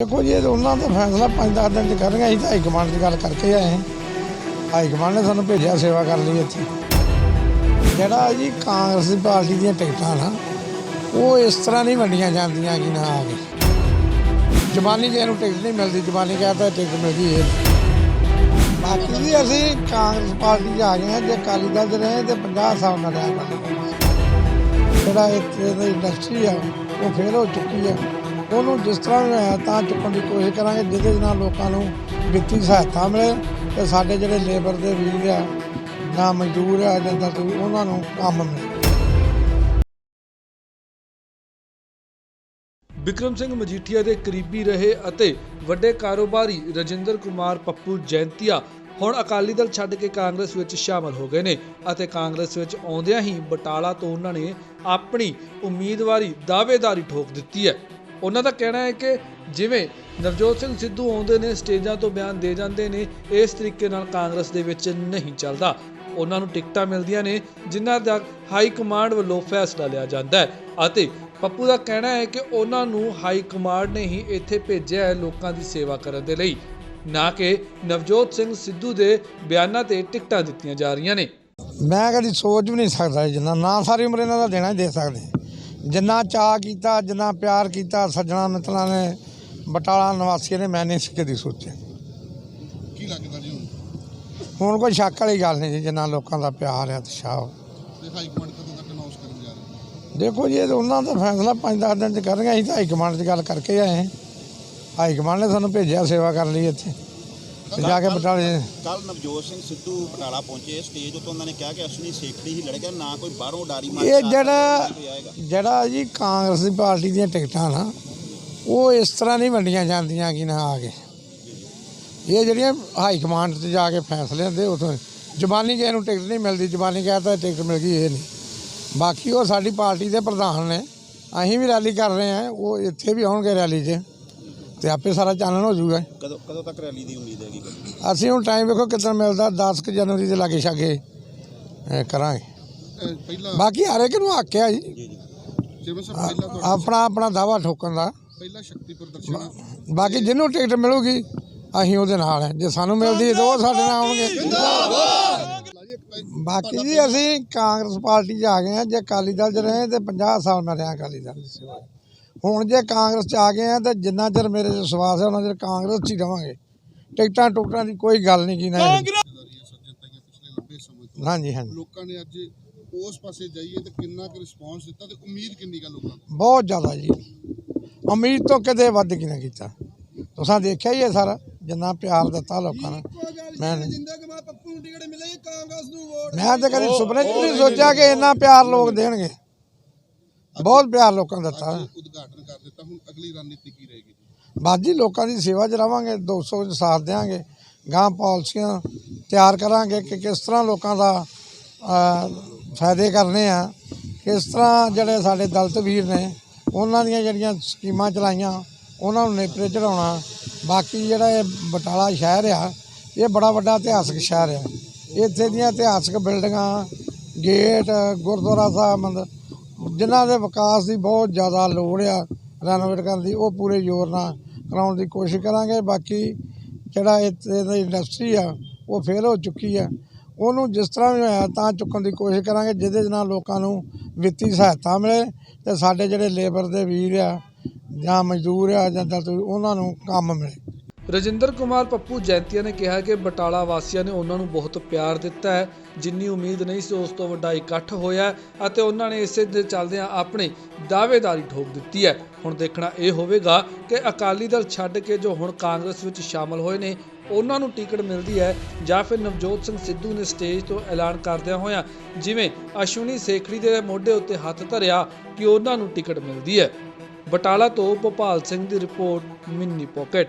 ਦੇਖੋ ਜੀ, ਇਹ ਉਹਨਾਂ ਦਾ ਫੈਸਲਾ ਪੰਜ ਦਸ ਦਿਨ ਚ ਕਰਨਗੇ ਅਸੀਂ ਤਾਂ ਹਾਈ ਕਮਾਂਡ ਦੀ ਗੱਲ ਕਰਕੇ ਆਏ ਹਾਂ। ਹਾਈ ਕਮਾਂਡ ਨੇ ਸਾਨੂੰ ਭੇਜਿਆ, ਸੇਵਾ ਕਰਨ ਲਈ ਇੱਥੇ। ਜਿਹੜਾ ਜੀ ਕਾਂਗਰਸ ਦੀ ਪਾਰਟੀ ਦੀਆਂ ਟਿਕਟਾਂ ਨਾ, ਉਹ ਇਸ ਤਰ੍ਹਾਂ ਨਹੀਂ ਵੰਡੀਆਂ ਜਾਂਦੀਆਂ ਕਿ ਨਾ ਆ ਕੇ ਜਵਾਨੀ ਜੇ ਨੂੰ ਟਿਕਟ ਨਹੀਂ ਮਿਲਦੀ ਜਵਾਨੀ ਕਹਿੰਦਾ ਟਿਕਟ ਮਿਲਦੀ ਇਹ ਬਾਕੀ ਜੀ ਅਸੀਂ ਕਾਂਗਰਸ ਪਾਰਟੀ 'ਚ ਆ ਗਏ ਹਾਂ, ਜੇ ਅਕਾਲੀ ਦਲ ਦੇ ਰਹੇ ਤੇ 50 ਸਾਲ ਨਾਲ ਰਿਹਾ ਕਰਾਂਗੇ ਜਿਹੜਾ ਇੱਥੇ ਦੀ ਇੰਡਸਟਰੀ ਆ, ਉਹ ਫੇਲ ਹੋ ਚੁੱਕੀ ਆ। ਉਹਨੂੰ ਜਿਸ ਤਰ੍ਹਾਂ ਵੀ ਤਾਂ ਚੁੱਕਣ ਦੀ ਕੋਸ਼ਿਸ਼ ਕਰਾਂਗੇ, ਜਿਹਦੇ ਨਾਲ ਲੋਕਾਂ ਨੂੰ ਵਿੱਤੀ ਸਹਾਇਤਾ ਮਿਲੇ ਤੇ ਸਾਡੇ ਜਿਹੜੇ ਲੇਬਰ ਦੇ ਵੀਰ ਆ ਜਾਂ ਮਜ਼ਦੂਰ ਆ ਜਾਂ ਦਰਦ, ਉਹਨਾਂ ਨੂੰ ਕੰਮ ਮਿਲੇ। ਵਿਕਰਮ ਸਿੰਘ ਮਜੀਠੀਆ ਦੇ ਕਰੀਬੀ ਰਹੇ ਅਤੇ ਵੱਡੇ ਕਾਰੋਬਾਰੀ ਰਜਿੰਦਰ ਕੁਮਾਰ ਪੱਪੂ ਜੈਂਤੀਆ ਹੁਣ ਅਕਾਲੀ ਦਲ ਛੱਡ ਕੇ ਕਾਂਗਰਸ ਵਿੱਚ ਸ਼ਾਮਲ ਹੋ ਗਏ ਨੇ ਅਤੇ ਕਾਂਗਰਸ ਵਿੱਚ ਆਉਂਦਿਆਂ ਹੀ ਬਟਾਲਾ ਤੋਂ ਉਹਨਾਂ ਨੇ ਆਪਣੀ ਉਮੀਦਵਾਰੀ ਦਾਅਵੇਦਾਰੀ ਠੋਕ ਦਿੱਤੀ ਹੈ। ਉਹਨਾਂ ਦਾ ਕਹਿਣਾ ਹੈ ਕਿ ਜਿਵੇਂ ਨਵਜੋਤ ਸਿੰਘ ਸਿੱਧੂ ਆਉਂਦੇ ਨੇ, ਸਟੇਜਾਂ ਤੋਂ ਬਿਆਨ ਦੇ ਜਾਂਦੇ ਨੇ, ਇਸ ਤਰੀਕੇ ਨਾਲ ਕਾਂਗਰਸ ਦੇ ਵਿੱਚ ਨਹੀਂ ਚੱਲਦਾ। ਉਹਨਾਂ ਨੂੰ ਟਿਕਟਾਂ ਮਿਲਦੀਆਂ ਨੇ, ਜਿਨ੍ਹਾਂ ਦਾ ਹਾਈ ਕਮਾਂਡ ਵੱਲੋਂ ਫੈਸਲਾ ਲਿਆ ਜਾਂਦਾ ਹੈ। ਅਤੇ ਪੱਪੂ ਦਾ ਕਹਿਣਾ ਹੈ ਕਿ ਉਹਨਾਂ ਨੂੰ ਹਾਈ ਕਮਾਂਡ ਨੇ ਹੀ ਇੱਥੇ ਭੇਜਿਆ ਹੈ ਲੋਕਾਂ ਦੀ ਸੇਵਾ ਕਰਨ ਦੇ ਲਈ। ਨਾ ਕਿ ਨਵਜੋਤ ਸਿੰਘ ਸਿੱਧੂ ਦੇ ਬਿਆਨਾਂ ਤੇ ਟਿਕਟਾਂ ਦਿੱਤੀਆਂ ਜਾ ਰਹੀਆਂ ਨੇ। ਮੈਂ ਕਦੀ ਸੋਚ ਵੀ ਨਹੀਂ ਸਕਦਾ ਜਿੰਨਾ, ਨਾ ਸਾਰੀ ਉਮਰ ਇਹਨਾਂ ਦਾ ਦੇਣਾ ਹੀ ਦੇ ਸਕਦੇ। ਜਿੰਨਾ ਚਾਅ ਕੀਤਾ ਜਿੰਨਾ ਪਿਆਰ ਕੀਤਾ ਸੱਜਣਾ ਮਿੱਤਰਾਂ ਨੇ ਬਟਾਲਾ ਨਿਵਾਸੀਆਂ ਨੇ ਮੈਂ ਨਹੀਂ ਸੀ ਕਦੀ ਸੋਚਿਆ। ਕੀ ਲੱਗਦਾ ਜੀ ਹੁਣ? ਹੁਣ ਕੋਈ ਸ਼ੱਕ ਵਾਲੀ ਗੱਲ ਨਹੀਂ ਜੀ ਜਿੰਨਾ ਲੋਕਾਂ ਦਾ ਪਿਆਰ ਹੈ ਉਤਸ਼ਾਹ ਤੇ ਹਾਈ ਕਮਾਂਡ ਕਦੋਂ ਤੱਕ ਅਨਾਉਂਸ ਕਰਨ ਜਾ ਰਹੇ ਨੇ? ਦੇਖੋ ਜੀ ਇਹ ਤਾਂ ਉਹਨਾਂ ਦਾ ਫੈਸਲਾ ਪੰਜ ਦਸ ਦਿਨ ਚ ਕਰਨਗੇ ਅਸੀਂ ਤਾਂ ਹਾਈ ਕਮਾਂਡ 'ਚ ਗੱਲ ਕਰਕੇ ਆਏ ਹਾਂ। ਹਾਈ ਕਮਾਂਡ ਨੇ ਸਾਨੂੰ ਭੇਜਿਆ ਸੇਵਾ ਕਰਨ ਲਈ ਇੱਥੇ। ਤੇ ਜਾ ਕੇ ਬਟਾਲੇ ਕੱਲ ਨਵਜੋਤ ਸਿੰਘ ਸਿੱਧੂ ਬਟਾਲਾ ਪਹੁੰਚੇ ਸਟੇਜ ਉੱਤੇ ਉਹਨਾਂ ਨੇ ਕਿਹਾ ਕਿ ਅਸ਼ਵਨੀ ਸੇਖੜੀ ਹੀ ਲੜੇਗਾ ਨਾ ਕੋਈ ਬਾਹਰੋਂ ਉਡਾਰੀ ਮਾਰ ਇਹ ਜਿਹੜਾ ਜਿਹੜਾ ਜੀ ਕਾਂਗਰਸ ਦੀ ਪਾਰਟੀ ਦੀਆਂ ਟਿਕਟਾਂ ਨਾ ਉਹ ਇਸ ਤਰ੍ਹਾਂ ਨਹੀਂ ਵੰਡੀਆਂ ਜਾਂਦੀਆਂ ਕਿ ਨਾ ਆ ਕੇ। ਇਹ ਜਿਹੜੀਆਂ ਹਾਈ ਕਮਾਂਡ ਤੇ ਜਾ ਕੇ ਫੈਸਲੇ ਹੁੰਦੇ ਉਥੋਂ ਜ਼ਬਾਨੀ ਕਿਸੇ ਨੂੰ ਟਿਕਟ ਨਹੀਂ ਮਿਲਦੀ ਜ਼ਬਾਨੀ ਕਹਿੰਦਾ ਟਿਕਟ ਮਿਲ ਗਈ ਇਹ ਨਹੀਂ। ਬਾਕੀ ਉਹ ਸਾਡੀ ਪਾਰਟੀ ਦੇ ਪ੍ਰਧਾਨ ਨੇ ਅਸੀਂ ਵੀ ਰੈਲੀ ਕਰ ਰਹੇ ਹਾਂ ਉਹ ਇੱਥੇ ਵੀ ਆਉਣਗੇ ਰੈਲੀ 'ਚ। ਤੇ ਆਪੇ ਸਾਰਾ ਚਾਨਣ ਹੋ ਜਾਊਗਾ। ਕਦੋਂ ਕਦੋਂ ਤੱਕ ਰੈਲੀ ਦੀ ਉਮੀਦ ਹੈਗੀ? ਅਸੀਂ ਹੁਣ ਟਾਈਮ ਵੇਖੋ ਕਿੱਦਾਂ ਮਿਲਦਾ 10 ਕੁ ਜਨਵਰੀ ਦੇ ਲਾਗੇ ਛਾਗੇ। ਅਹ ਕਰਾਂਗੇ। ਪਹਿਲਾਂ ਬਾਕੀ ਹਰ ਇੱਕ ਨੂੰ ਹੱਕ ਆ ਜੀ। ਜੀ ਜੀ। ਜਿਵੇਂ ਸਭ ਪਹਿਲਾਂ ਤੁਹਾਡਾ ਆਪਣਾ ਆਪਣਾ ਦਾਵਾ ਠੋਕਣ ਦਾ। ਪਹਿਲਾ ਸ਼ਕਤੀ ਪ੍ਰਦਰਸ਼ਨ। ਬਾਕੀ ਜਿਹਨੂੰ ਟਿਕਟ ਮਿਲੂਗੀ ਅਸੀਂ ਉਹਦੇ ਨਾਲ ਹੈ। ਜੇ ਸਾਨੂੰ ਮਿਲਦੀ ਹੈ ਤਾਂ ਉਹ ਸਾਡੇ ਨਾਲ ਆਉਣਗੇ। ਬਾਕੀ ਜੀ ਅਸੀਂ ਕਾਂਗਰਸ ਪਾਰਟੀ 'ਚ ਆ ਗਏ ਹਾਂ। ਜੇ ਅਕਾਲੀ ਦਲ 'ਚ ਰਹੇ ਤੇ 50 ਸਾਲ ਮੈਂ ਰਿਹਾ ਅਕਾਲੀ ਦਲ ਦੀ ਸੇਵਾ। ਹੁਣ ਜੇ ਕਾਂਗਰਸ 'ਚ ਆ ਗਏ ਹਾਂ ਤਾਂ ਜਿੰਨਾ ਚਿਰ ਮੇਰੇ 'ਚ ਵਿਸ਼ਵਾਸ ਹੈ ਉਹਨਾਂ ਚਿਰ ਕਾਂਗਰਸ 'ਚ ਹੀ ਰਵਾਂਗੇ। ਟਿਕਟਾਂ ਟੁਕਟਾਂ ਦੀ ਕੋਈ ਗੱਲ ਨਹੀਂ ਕੀ ਨਾ ਦਾਰੀਆਂ ਸੱਜਣਤਾਈਆਂ ਪਿਛਲੇ ਲੰਬੇ ਸਮੇਂ ਤੋਂ ਹਾਂਜੀ ਹਾਂਜੀ। ਲੋਕਾਂ ਨੇ ਅੱਜ ਉਸ ਪਾਸੇ ਜਾਈਏ ਤੇ ਕਿੰਨਾ ਕੁ ਰਿਸਪੌਂਸ ਦਿੱਤਾ ਤੇ ਉਮੀਦ ਕਿੰਨੀ ਗਾ ਲੋਕਾਂ ਤੋਂ ਬਹੁਤ ਜ਼ਿਆਦਾ ਜੀ। ਉਮੀਦ ਤੋਂ ਕਦੇ ਵੱਧ ਕੀ ਨਾ ਕੀਤਾ। ਤੁਸੀਂ ਦੇਖਿਆ ਹੀ ਹੈ ਸਾਰਾ ਜਿੰਨਾ ਪਿਆਰ ਦਿੱਤਾ ਲੋਕਾਂ ਨੇ। ਮੈਂ ਕਿ ਮੈਂ ਪੱਪੂ ਨੂੰ ਟਿਕਟ ਮਿਲੇ ਕਾਂਗਰਸ ਨੂੰ ਵੋਟ ਮੈਂ ਤਾਂ ਕਦੀ ਸੁਪਨੇ 'ਚ ਵੀ ਨਹੀਂ ਸੋਚਿਆ ਕਿ ਇੰਨਾ ਪਿਆਰ ਲੋਕ ਦੇਣਗੇ। ਬਹੁਤ ਪਿਆਰ ਲੋਕਾਂ ਨੇ ਦਿੱਤਾ ਉਦਘਾਟਨ ਕਰ ਦਿੱਤਾ। ਹੁਣ ਅਗਲੀ ਰਣਨੀਤੀ ਕੀ ਰਹੇਗੀ ਬਾਜੀ ਲੋਕਾਂ ਦੀ ਸੇਵਾ 'ਚ ਰਵਾਂਗੇ 200 ਚ ਸਾਥ ਦੇਵਾਂਗੇ ਗਾਂ ਪਾਲਿਸੀਆਂ ਤਿਆਰ ਕਰਾਂਗੇ ਕਿ ਕਿਸ ਤਰ੍ਹਾਂ ਲੋਕਾਂ ਦਾ ਫਾਇਦੇ ਕਰਨੇ ਆ ਕਿਸ ਤਰ੍ਹਾਂ ਜਿਹੜੇ ਸਾਡੇ ਦਲਿਤ ਵੀਰ ਨੇ ਉਹਨਾਂ ਦੀਆਂ ਜਿਹੜੀਆਂ ਸਕੀਮਾਂ ਚਲਾਈਆਂ ਉਹਨਾਂ ਨੂੰ ਨੇਪਰੇ ਚੜਾਉਣਾ ਬਾਕੀ ਜਿਹੜਾ ਇਹ ਬਟਾਲਾ ਸ਼ਹਿਰ ਆ ਇਹ ਬੜਾ ਵੱਡਾ ਇਤਿਹਾਸਕ ਸ਼ਹਿਰ ਆ। ਇੱਥੇ ਦੀਆਂ ਇਤਿਹਾਸਕ ਬਿਲਡਿੰਗਾਂ ਗੇਟ ਗੁਰਦੁਆਰਾ ਸਾਹਿਬ ਮੰਦਰ ਜਿਨ੍ਹਾਂ ਦੇ ਵਿਕਾਸ ਦੀ ਬਹੁਤ ਜ਼ਿਆਦਾ ਲੋੜ ਆ ਰੈਨੋਵੇਟ ਕਰਨ ਦੀ, ਉਹ ਪੂਰੇ ਜ਼ੋਰ ਨਾਲ ਕਰਾਉਣ ਦੀ ਕੋਸ਼ਿਸ਼ ਕਰਾਂਗੇ। ਬਾਕੀ ਜਿਹੜਾ ਇੱਥੇ ਦੀ ਇੰਡਸਟਰੀ ਆ, ਉਹ ਫੇਲ ਹੋ ਚੁੱਕੀ ਆ। ਉਹਨੂੰ ਜਿਸ ਤਰ੍ਹਾਂ ਵੀ ਹੋਇਆ, ਤਾਂ ਚੁੱਕਣ ਦੀ ਕੋਸ਼ਿਸ਼ ਕਰਾਂਗੇ, ਜਿਹਦੇ ਨਾਲ ਲੋਕਾਂ ਨੂੰ ਵਿੱਤੀ ਸਹਾਇਤਾ ਮਿਲੇ ਤੇ ਸਾਡੇ ਜਿਹੜੇ ਲੇਬਰ ਦੇ ਵੀਰ ਆ ਜਾਂ ਮਜ਼ਦੂਰ ਆ ਜਾਂ ਦਰਦ ਉਹਨਾਂ ਨੂੰ ਕੰਮ ਮਿਲੇ। ਰਜਿੰਦਰ ਕੁਮਾਰ ਪੱਪੂ ਜੈਂਤੀਆ ਨੇ ਕਿਹਾ ਕਿ ਬਟਾਲਾ ਵਾਸੀਆਂ ਨੇ ਉਹਨਾਂ ਨੂੰ ਬਹੁਤ ਪਿਆਰ ਦਿੱਤਾ ਹੈ। ਜਿੰਨੀ ਉਮੀਦ ਨਹੀਂ ਸੀ, ਉਸ ਤੋਂ ਵੱਡਾ ਇਕੱਠ ਹੋਇਆ ਅਤੇ ਉਹਨਾਂ ਨੇ ਇਸੇ ਦੇ ਚੱਲਦਿਆਂ ਆਪਣੀ ਦਾਅਵੇਦਾਰੀ ਠੋਕ ਦਿੱਤੀ ਹੈ। ਹੁਣ ਦੇਖਣਾ ਇਹ ਹੋਵੇਗਾ ਕਿ ਅਕਾਲੀ ਦਲ ਛੱਡ ਕੇ ਜੋ ਹੁਣ ਕਾਂਗਰਸ ਵਿੱਚ ਸ਼ਾਮਲ ਹੋਏ ਨੇ, ਉਹਨਾਂ ਨੂੰ ਟਿਕਟ ਮਿਲਦੀ ਹੈ ਜਾਂ ਫਿਰ ਨਵਜੋਤ ਸਿੰਘ ਸਿੱਧੂ ਨੇ ਸਟੇਜ ਤੋਂ ਐਲਾਨ ਕਰਦਿਆਂ ਹੋਇਆਂ ਜਿਵੇਂ ਅਸ਼ਵਨੀ ਸੇਖੜੀ ਦੇ ਮੋਢੇ ਉੱਤੇ ਹੱਥ ਧਰਿਆ ਕਿ ਉਹਨਾਂ ਨੂੰ ਟਿਕਟ ਮਿਲਦੀ ਹੈ। ਬਟਾਲਾ ਤੋਂ ਭੋਪਾਲ ਸਿੰਘ ਦੀ ਰਿਪੋਰਟ ਮਿੰਨੀ ਪੋਕਟ।